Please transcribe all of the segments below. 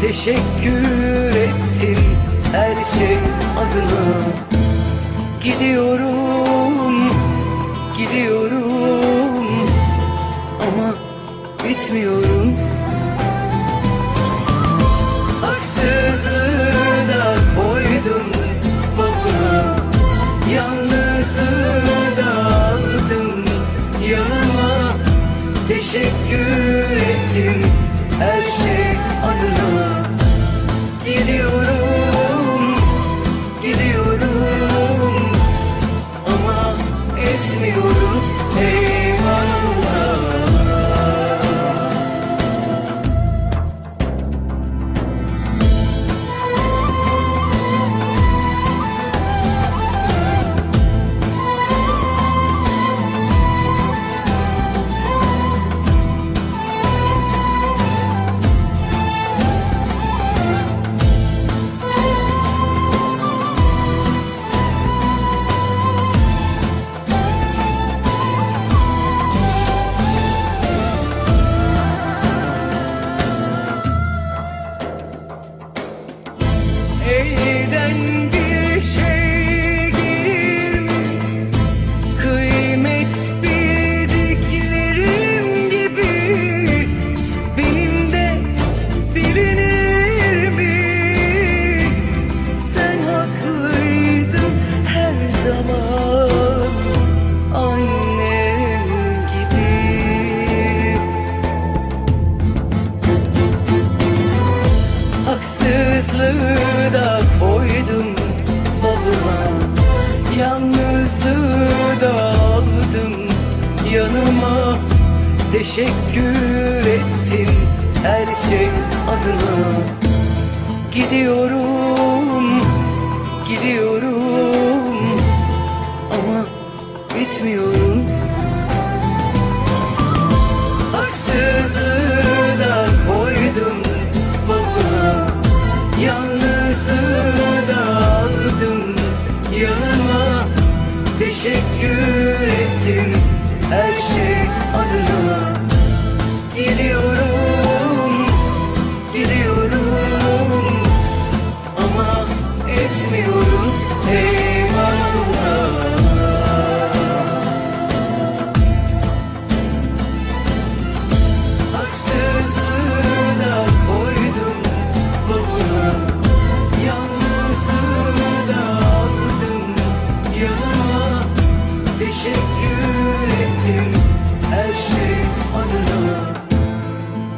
Teşekkür ettim her şey adına. Gidiyorum, gidiyorum Ama bitmiyorum. Haksızlığı da koydum bana Yalnızlığı da aldım yanıma. Teşekkür ettim her şey adına Gidiyorum, Haksızlığı da koydum babama Yalnızlığı da aldım yanıma. Teşekkür ettim her şey adına. Gidiyorum, gidiyorum Ama bitmiyorum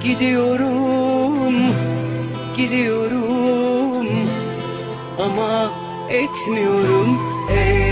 Gidiyorum, gidiyorum. Ama etmiyorum. Ey